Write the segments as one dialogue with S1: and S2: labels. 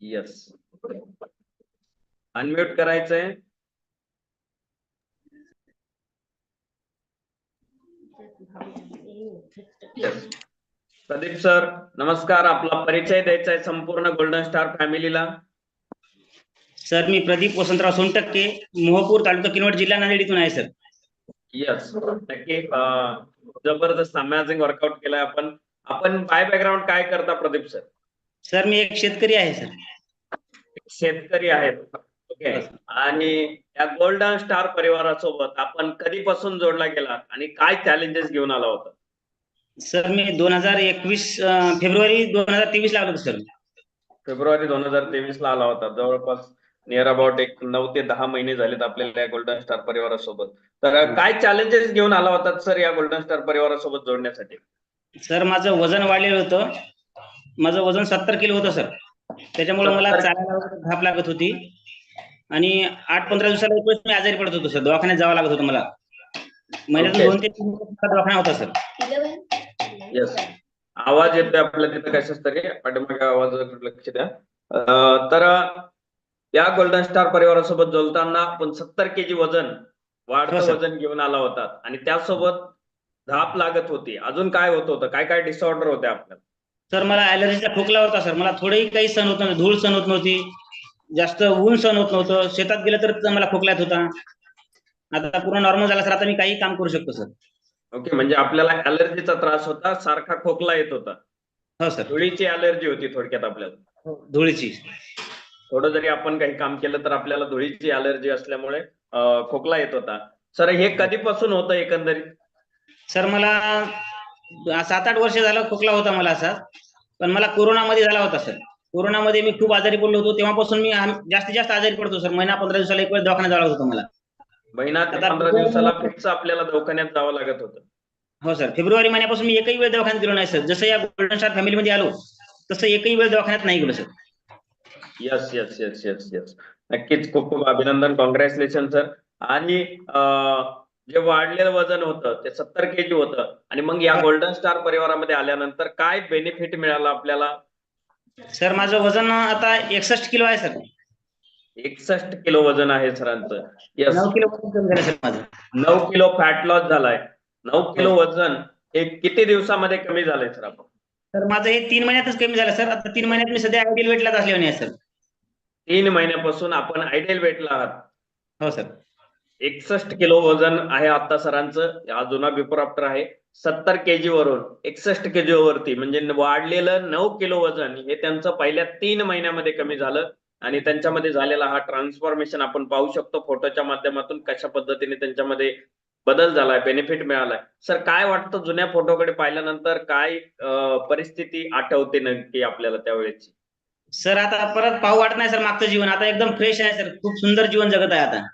S1: Yes unmute करायचंय. Pradeep sir नमस्कार. आपला परिचय द्यायचा आहे संपूर्ण गोल्डन स्टार फॅमिलीला
S2: सर मी प्रदीप वसंतराव सोनटक्के मोहपूर तालुका किनवट जिल्हा नांदेड आहे सर.
S1: येस नक्की जबरदस्त अमेझिंग वर्कआउट केलाय आपण. आपण बाय बॅकग्राऊंड काय करता प्रदीप सर?
S2: सर मी एक शेतकरी आहे सर.
S1: शेतकरी आहेत. ओके. आणि या गोल्डन स्टार परिवारासोबत आपण कधीपासून जोडला गेला आणि काय चॅलेंजेस घेऊन आला होता?
S2: सर मी दोन हजार एकवीस फेब्रुवारी दोन हजार तेवीस ला आलो होतो सर.
S1: फेब्रुवारी दोन हजार तेवीस ला आला होता. जवळपास नियर अबाउट एक नऊ ते दहा महिने झालेत आपल्याला या गोल्डन स्टार परिवारासोबत. तर काय चॅलेंजेस घेऊन आला होता सर या गोल्डन स्टार परिवारासोबत जोडण्यासाठी?
S2: सर माझं वजन वाढलेलं होतं. माझं वजन सत्तर किलो होतं सर. त्याच्यामुळे मला
S1: 70
S2: चालायला धाप लागत होती. आणि आठ पंधरा दिवसाला एक मी आजारी पडत होतो सर. दवाखान्यात जावं लागत होतं मला. महिन्यातून. दोन ते तीन दवाखाना होता सर.
S1: येस आवाज येतोय आपल्या तिथं कशाच तरी पाठीमागे आवाज लक्ष द्या. तर या गोल्डन स्टार परिवारासोबत जोलताना आपण सत्तर केजी वजन वाढतं. वजन घेऊन आला होता. आणि त्यासोबत धाप लागत होती. अजून काय होत होतं? काय काय डिसऑर्डर होते आपल्याला?
S2: सर मला ऍलर्जीचा खोकला होता सर मला थोडंही काही सण होत नव्हतं धूळ सण होत नव्हती जास्त ऊन सण होत नव्हतं. शेतात गेलं तर मला खोकला येत होता. आता पूर्ण नॉर्मल झाला सर आता मी काही काम करू शकतो सर
S1: ओके म्हणजे आपल्याला अलर्जीचा त्रास होता सारखा खोकला येत होता.
S2: हो सर
S1: धुळीची अलर्जी होती थोडक्यात आपल्याला.
S2: धुळीची.
S1: थोडं जरी आपण काही काम केलं तर आपल्याला धुळीची अलर्जी असल्यामुळे खोकला येत होता. सर हे कधीपासून होतं एकंदरीत?
S2: सर मला सात आठ वर्ष झालं खोकला होता मला असा. पण मला कोरोनामध्ये झाला होता सर. कोरोनामध्ये मी खूप आजारी पडलो होतो. तेव्हापासून मी जास्तीत जास्त आजारी पडतो सर. महिना पंधरा दिवसाला एक वेळ दवाखान्यात जावं लागत होतं मला.
S1: महिना पंधरा दिवसाला फिक्स आपल्याला दवाखान्यात जावं लागत होतं.
S2: हो सर. फेब्रुवारी महिन्यापासून मी एकही वेळ दवाखान्यात गेलो नाही सर. जसं या गोल्डन स्टार फॅमिलीमध्ये आलो तसं एकही वेळ दवाखान्यात नाही गेलो sir.
S1: Yes yes yes yes yes नक्कीच खूप खूप अभिनंदन. कॉंग्रॅच्युलेशन सर आणि जे वाढलेलं वजन होतं ते सत्तर केजी होतं. आणि मग या गोल्डन स्टार परिवारामध्ये आल्यानंतर काय बेनिफिट मिळाला आपल्याला?
S2: सर माझं वजन आता एकसष्ट किलो आहे सर.
S1: एकसष्ट किलो वजन आहे सरांचं येस
S2: नऊ किलो वजन कमी झालं सर माझं.
S1: नऊ किलो फॅट लॉस झालाय. नऊ किलो वजन हे किती दिवसामध्ये कमी झालंय सर आपण?
S2: सर माझं हे तीन महिन्यातच कमी झालं सर. आता तीन महिन्यात मी सध्या आयडियल वेटलाच असले आहे सर.
S1: तीन महिन्यापासून आपण आयडियल वेटला आहात.
S2: हो सर.
S1: एकसष्ट किलो वजन आहे आता सरांचं. हा जुना बिफोर आफ्टर आहे. सत्तर केजी वरून एकसष्ट केजी वरती म्हणजे वाढलेलं नऊ किलो वजन हे त्यांचं पहिल्या तीन महिन्यामध्ये कमी झालं. आणि त्यांच्यामध्ये झालेला हा ट्रान्सफॉर्मेशन आपण पाहू शकतो. फोटोच्या माध्यमातून कशा पद्धतीने त्यांच्यामध्ये बदल झालाय बेनिफिट मिळालाय. सर काय वाटतं जुन्या फोटोकडे पाहिल्यानंतर काय परिस्थिती आठवते नक्की आपल्याला त्यावेळेची?
S2: सर आता परत पाहू वाटत नाही सर मागचं जीवन. आता एकदम फ्रेश आहे सर. खूप सुंदर जीवन जगत आहे आता.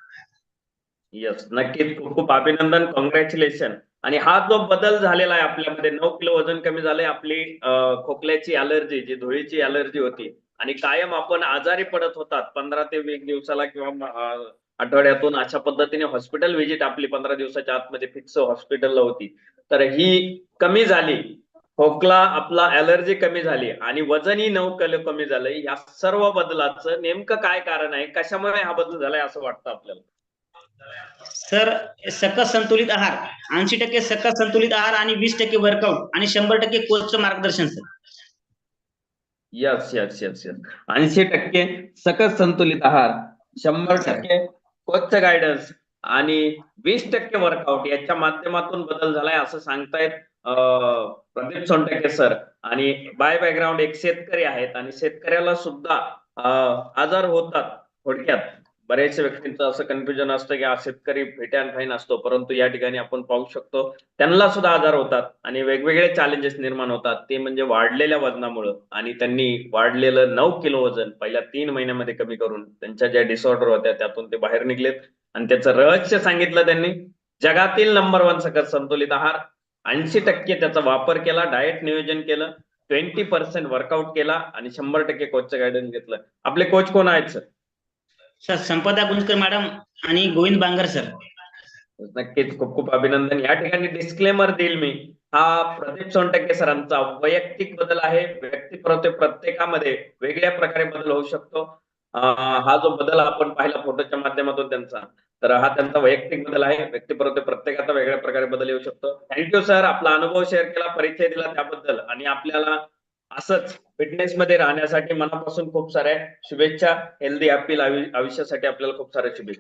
S1: येस नक्कीच. खूप खूप अभिनंदन. कॉंग्रॅच्युलेशन आणि हा जो बदल झालेला आहे आपल्यामध्ये नऊ किलो वजन कमी झालंय आपली खोकल्याची अलर्जी जी धुळीची अलर्जी होती आणि कायम आपण आजारी पडत होतात पंधरा ते वीस दिवसाला किंवा आठवड्यातून अशा पद्धतीने हॉस्पिटल व्हिजिट आपली पंधरा दिवसाच्या आतमध्ये फिक्स हॉस्पिटलला होती. तर ही कमी झाली. खोकला आपला अलर्जी कमी झाली आणि वजनही नऊ किलो कमी झालंय. या सर्व बदलाचं नेमकं काय कारण आहे? कशामुळे हा बदल झालाय असं वाटतं आपल्याला?
S2: सर सकस संतुलित आहार. ऐंशी टक्के सकस संतुलित आहार आणि वीस टक्के वर्कआउट आणि शंभर टक्के कोचचं मार्गदर्शन sir.
S1: Yes yes yes yes ऐंशी टक्के सकस संतुलित आहार शंभर टक्के कोचचं गायडन्स आणि वीस टक्के वर्कआउट याच्या माध्यमातून बदल झालाय असं सांगतायत प्रदीप सोनटके सर. आणि बाय बॅकग्राऊंड एक शेतकरी आहेत आणि शेतकऱ्याला सुद्धा आजार होतात थोडक्यात. बऱ्याचशा व्यक्तींचं असं कन्फ्युजन असतं की हा शेतकरी फेटे आणि फाईन असतो परंतु या ठिकाणी आपण पाहू शकतो त्यांना सुद्धा आजार होतात आणि वेगवेगळे चॅलेंजेस निर्माण होतात. ते म्हणजे वाढलेल्या वजनामुळं आणि त्यांनी वाढलेलं नऊ किलो वजन पहिल्या तीन महिन्यामध्ये कमी करून त्यांच्या ज्या डिसऑर्डर होत्या त्यातून ते बाहेर निघलेत. आणि त्याचं रहस्य सांगितलं त्यांनी जगातील नंबर वन सकस संतुलित आहार ऐंशी टक्के त्याचा वापर केला डाएट नियोजन केलं ट्वेंटी पर्सेंट वर्कआउट केला आणि शंभर टक्के कोचचं गायडन्स घेतलं. आपले कोच कोण आहेत sir
S2: sir Sampada Gunjkar madam आणि गोविंद बांगर सर.
S1: नक्कीच खूप खूप अभिनंदन. या ठिकाणी डिस्क्लेमर देईल मी. हा प्रदीप सोनटक्के सरांचा वैयक्तिक बदल आहे. व्यक्तिपरत्वे प्रत्येकामध्ये वेगळ्या प्रकारे बदल होऊ शकतो. हा जो बदल आपण पाहिला फोटोच्या माध्यमातून त्यांचा तर हा त्यांचा वैयक्तिक बदल आहे. व्यक्तिपरत्वे प्रत्येकाचा वेगळ्या प्रकारे बदल येऊ शकतो. थँक्यू सर आपला अनुभव शेअर केला परिचय दिला त्याबद्दल. आणि आपल्याला असंच फिटनेस मध्ये राहण्यासाठी मनापासून खूप साऱ्या शुभेच्छा हेल्दी हॅपी आयुष्यासाठी आपल्याला खूप साऱ्या शुभेच्छा.